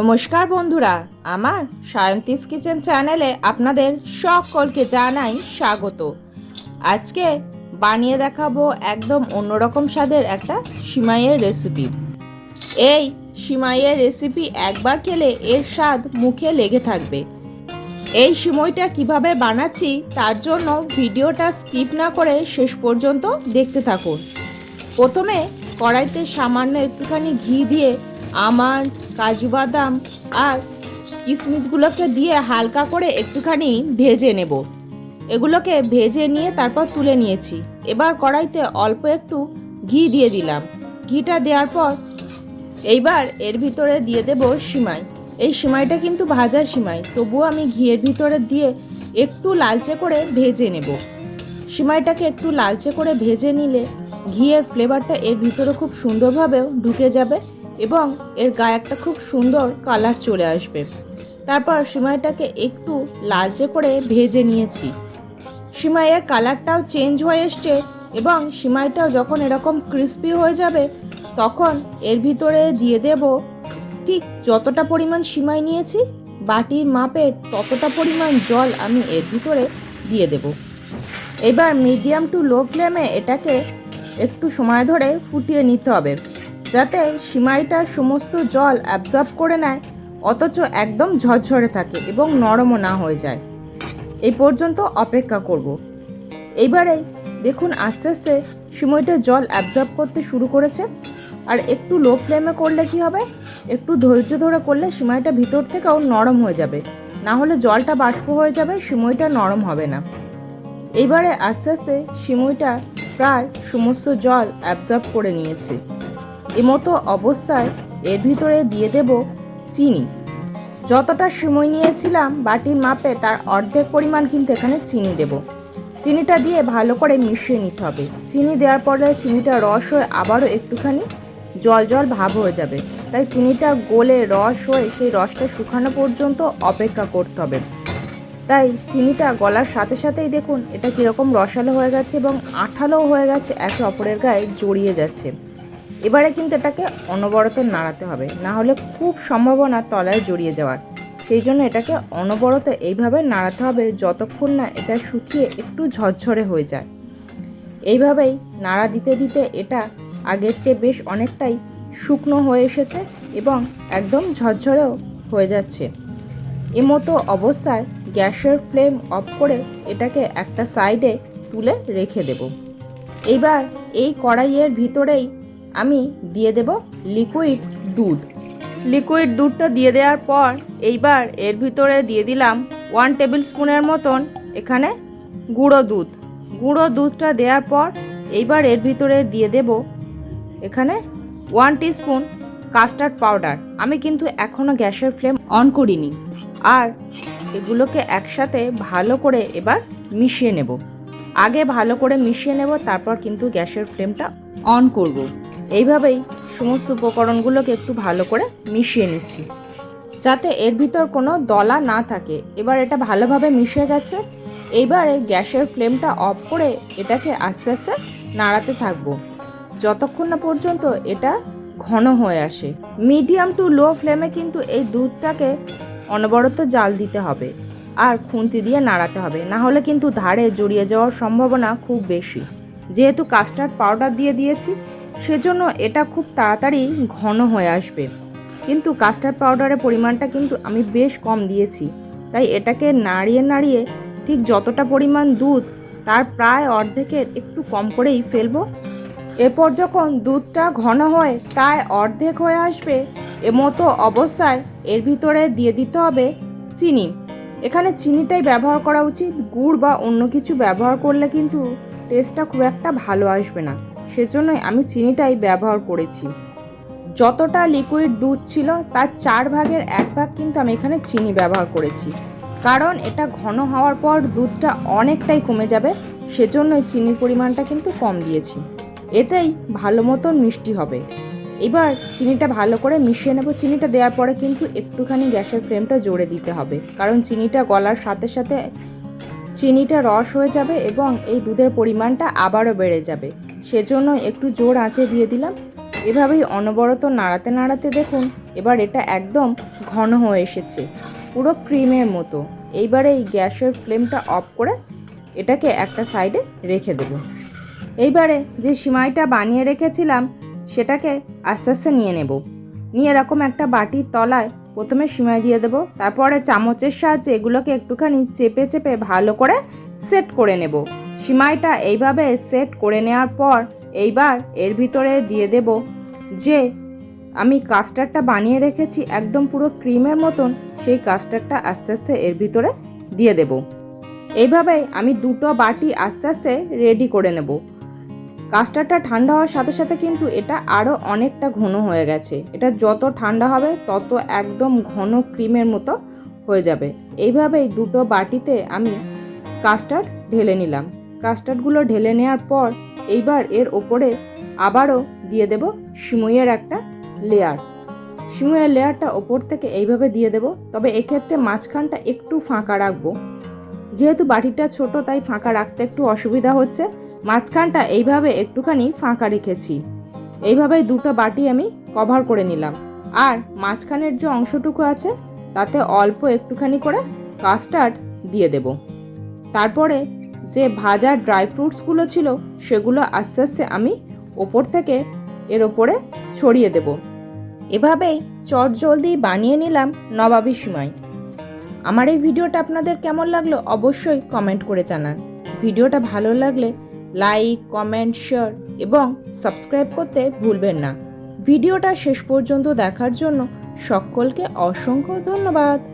নমস্কার বন্ধুরা, আমার সায়ন্তিস কিচেন চ্যানেলে আপনাদের সকলকে জানাই স্বাগত। আজকে বানিয়ে দেখাবো একদম অন্যরকম স্বাদের একটা সিমাইয়ের রেসিপি। এই সিমাইয়ের রেসিপি একবার খেলে এর স্বাদ মুখে লেগে থাকবে। এই সিমইটা কীভাবে বানাচ্ছি তার জন্য ভিডিওটা স্কিপ না করে শেষ পর্যন্ত দেখতে থাকুন। প্রথমে কড়াইতে সামান্য একটুখানি ঘি দিয়ে আমার কাজু বাদাম আর কিশমিশগুলোকে দিয়ে হালকা করে একটুখানি ভেজে নেব। এগুলোকে ভেজে নিয়ে তারপর তুলে নিয়েছি। এবার কড়াইতে অল্প একটু ঘি দিয়ে দিলাম। ঘিটা দেওয়ার পর এইবার এর ভিতরে দিয়ে দেব সিমাই। এই সিমাইটা কিন্তু ভাজা সিমাই, তবুও আমি ঘিয়ের ভিতরে দিয়ে একটু লালচে করে ভেজে নেব। সিমাইটাকে একটু লালচে করে ভেজে নিলে ঘিয়ের ফ্লেভারটা এর ভিতরে খুব সুন্দরভাবেও ঢুকে যাবে। এবং এর গায়ে একটা খুব সুন্দর কালার চলে আসবে। তারপর সিমাইটাকে একটু লালচে করে ভেজে নিয়েছি। সিমাইয়ের কালারটাও চেঞ্জ হয়ে এসছে এবং সিমাইটাও যখন এরকম ক্রিস্পি হয়ে যাবে, তখন এর ভিতরে দিয়ে দেব ঠিক যতটা পরিমাণ সিমাই নিয়েছি, বাটির মাপের ততটা পরিমাণ জল আমি এর ভিতরে দিয়ে দেব। এবার মিডিয়াম টু লো ফ্লেমে এটাকে একটু সময় ধরে ফুটিয়ে নিতে হবে। যাতে সিমাইটা সমস্ত জল অ্যাবজর্ব করে নেয়, অথচ একদম ঝরঝরে থাকে এবং নরমও না হয়ে যায়। এই পর্যন্ত অপেক্ষা করব। এইবারে দেখুন আস্তে আস্তে সিমইটা জল অ্যাবজর্ব করতে শুরু করেছে। আর একটু লো ফ্লেমে করলে কি হবে? একটু ধৈর্য ধরে করলে সিমাইটা ভিতর থেকেও নরম হয়ে যাবে। না হলে জলটা বাষ্প হয়ে যাবে, সিমইটা নরম হবে না। এইবারে আস্তে আস্তে সিমইটা প্রায় সমস্ত জল অ্যাবজর্ব করে নিয়েছে। এমতো অবস্থায় এর ভিতরে দিয়ে দেব চিনি। যতটা সময় নিয়েছিলাম বাটির মাপে তার অর্ধেক পরিমাণ কিন্তু এখানে চিনি দেব। চিনিটা দিয়ে ভালো করে মিশিয়ে নিতে হবে। চিনি দেওয়ার পরে চিনিটা রস হয়ে আবারও একটুখানি জল জল ভাব হয়ে যাবে। তাই চিনিটা গলে রস হয়ে সেই রসটা শুকানো পর্যন্ত অপেক্ষা করতে হবে। তাই চিনিটা গলার সাথে সাথেই দেখুন, এটা কীরকম রসালো হয়ে গেছে এবং আঠালোও হয়ে গেছে, একে অপরের গায়ে জড়িয়ে যাচ্ছে। এবারে কিন্তু এটাকে অনবরত নাড়াতে হবে। না হলে খুব সম্ভাবনা তলায় জড়িয়ে যাওয়ার। সেই জন্য এটাকে অনবরত এইভাবে নাড়াতে হবে যতক্ষণ না এটা শুকিয়ে একটু ঝরঝরে হয়ে যায়। এইভাবেই নাড়া দিতে দিতে এটা আগের চেয়ে বেশ অনেকটাই শুকনো হয়ে এসেছে এবং একদম ঝরঝরেও হয়ে যাচ্ছে। এমতো অবস্থায় গ্যাসের ফ্লেম অফ করে এটাকে একটা সাইডে তুলে রেখে দেব। এইবার এই কড়াইয়ের ভিতরেই আমি দিয়ে দেব লিকুইড দুধ। লিকুইড দুধটা দিয়ে দেওয়ার পর এইবার এর ভিতরে দিয়ে দিলাম ওয়ান টেবিল স্পুনের মতন এখানে গুঁড়ো দুধ। গুঁড়ো দুধটা দেওয়ার পর এইবার এর ভিতরে দিয়ে দেব এখানে ওয়ান স্পুন কাস্টার্ড পাউডার আমি কিন্তু এখনও গ্যাসের ফ্লেম অন করিনি। আর এগুলোকে একসাথে ভালো করে এবার মিশিয়ে নেব। আগে ভালো করে মিশিয়ে নেব, তারপর কিন্তু গ্যাসের ফ্লেমটা অন করব। এইভাবেই সমস্ত উপকরণগুলোকে একটু ভালো করে মিশিয়ে নিচ্ছি। যাতে এর ভিতর কোনো দলা না থাকে। এবার এটা ভালোভাবে মিশে গেছে। এইবারে গ্যাসের ফ্লেমটা অফ করে এটাকে আস্তে আস্তে নাড়াতে থাকব। যতক্ষণ না পর্যন্ত এটা ঘন হয়ে আসে। মিডিয়াম টু লো ফ্লেমে কিন্তু এই দুধটাকে অনবরত জাল দিতে হবে আর খুন্তি দিয়ে নাড়াতে হবে। না হলে কিন্তু ধারে জড়িয়ে যাওয়ার সম্ভাবনা খুব বেশি। যেহেতু কাস্টার্ড পাউডার দিয়ে দিয়েছি সেজন্য এটা খুব তাড়াতাড়ি ঘন হয়ে আসবে। কিন্তু কাস্টার্ড পাউডারের পরিমাণটা কিন্তু আমি বেশ কম দিয়েছি। তাই এটাকে নাড়িয়ে নাড়িয়ে ঠিক যতটা পরিমাণ দুধ তার প্রায় অর্ধেকের একটু কম করেই ফেলব। এরপর যখন দুধটা ঘন হয় প্রায় অর্ধেক হয়ে আসবে, এমতো অবস্থায় এর ভিতরে দিয়ে দিতে হবে চিনি। এখানে চিনিটাই ব্যবহার করা উচিত, গুড় বা অন্য কিছু ব্যবহার করলে কিন্তু টেস্টটা খুব একটা ভালো আসবে না। সেজন্যই আমি চিনিটাই ব্যবহার করেছি। যতটা লিকুইড দুধ ছিল, তার চার ভাগের এক ভাগ কিন্তু আমি এখানে চিনি ব্যবহার করেছি। কারণ এটা ঘন হওয়ার পর দুধটা অনেকটাই কমে যাবে, সেজন্যই চিনির পরিমাণটা কিন্তু কম দিয়েছি। এতেই ভালো মতন মিষ্টি হবে। এবার চিনিটা ভালো করে মিশিয়ে নেব। চিনিটা দেওয়ার পরে কিন্তু একটুখানি গ্যাসের ফ্লেমটা জোরে দিতে হবে। কারণ চিনিটা গলার সাথে সাথে চিনিটা রস হয়ে যাবে এবং এই দুধের পরিমাণটা আবারও বেড়ে যাবে। সেজন্য একটু জোর আঁচে দিয়ে দিলাম। এভাবেই অনবরত নাড়াতে নাড়াতে দেখুন, এবার এটা একদম ঘন হয়ে এসেছে, পুরো ক্রিমের মতো। এইবারে এই গ্যাসের ফ্লেমটা অফ করে এটাকে একটা সাইডে রেখে দেব। এইবারে যে সিমাইটা বানিয়ে রেখেছিলাম, সেটাকে আস্তে আস্তে নিয়ে নেব। নিয়ে এরকম একটা বাটির তলায় প্রথমে সিমাই দিয়ে দেবো, তারপরে চামচের সাহায্যে এগুলোকে একটুখানি চেপে চেপে ভালো করে সেট করে নেব। সিমাইটা এইভাবে সেট করে নেওয়ার পর এইবার এর ভিতরে দিয়ে দেব যে আমি কাস্টারটা বানিয়ে রেখেছি একদম পুরো ক্রিমের মতন, সেই কাস্টারটা আস্তে আস্তে এর ভিতরে দিয়ে দেব। এইভাবে আমি দুটো বাটি আস্তে আস্তে রেডি করে নেব। কাস্টারটা ঠান্ডা হওয়ার সাথে সাথে কিন্তু এটা আরও অনেকটা ঘন হয়ে গেছে। এটা যত ঠান্ডা হবে, তত একদম ঘন ক্রিমের মতো হয়ে যাবে। এইভাবেই দুটো বাটিতে আমি কাস্টার্ড ঢেলে নিলাম। কাস্টার্ডগুলো ঢেলে নেওয়ার পর এইবার এর ওপরে আবারও দিয়ে দেব সিমুইয়ের একটা লেয়ার। সিমুইয়ের লেয়ারটা ওপর থেকে এইভাবে দিয়ে দেব, তবে এক্ষেত্রে মাঝখানটা একটু ফাঁকা রাখব। যেহেতু বাটিটা ছোট, তাই ফাঁকা রাখতে একটু অসুবিধা হচ্ছে। মাঝখানটা এইভাবে একটুখানি ফাঁকা রেখেছি। এইভাবে দুটো বাটি আমি কভার করে নিলাম। আর মাঝখানের যে অংশটুকু আছে, তাতে অল্প একটুখানি করে কাস্টার্ড দিয়ে দেব। তারপরে যে ভাজা ড্রাই ফ্রুটসগুলো ছিল, সেগুলো আস্তে আস্তে আমি ওপর থেকে এর ওপরে ছড়িয়ে দেব। এভাবেই চট জলদি বানিয়ে নিলাম নবাবী সিমাই। আমার এই ভিডিওটা আপনাদের কেমন লাগল অবশ্যই কমেন্ট করে জানান। ভিডিওটা ভালো লাগলে লাইক, কমেন্ট, শেয়ার এবং সাবস্ক্রাইব করতে ভুলবেন না। ভিডিওটা শেষ পর্যন্ত দেখার জন্য সকলকে অসংখ্য ধন্যবাদ।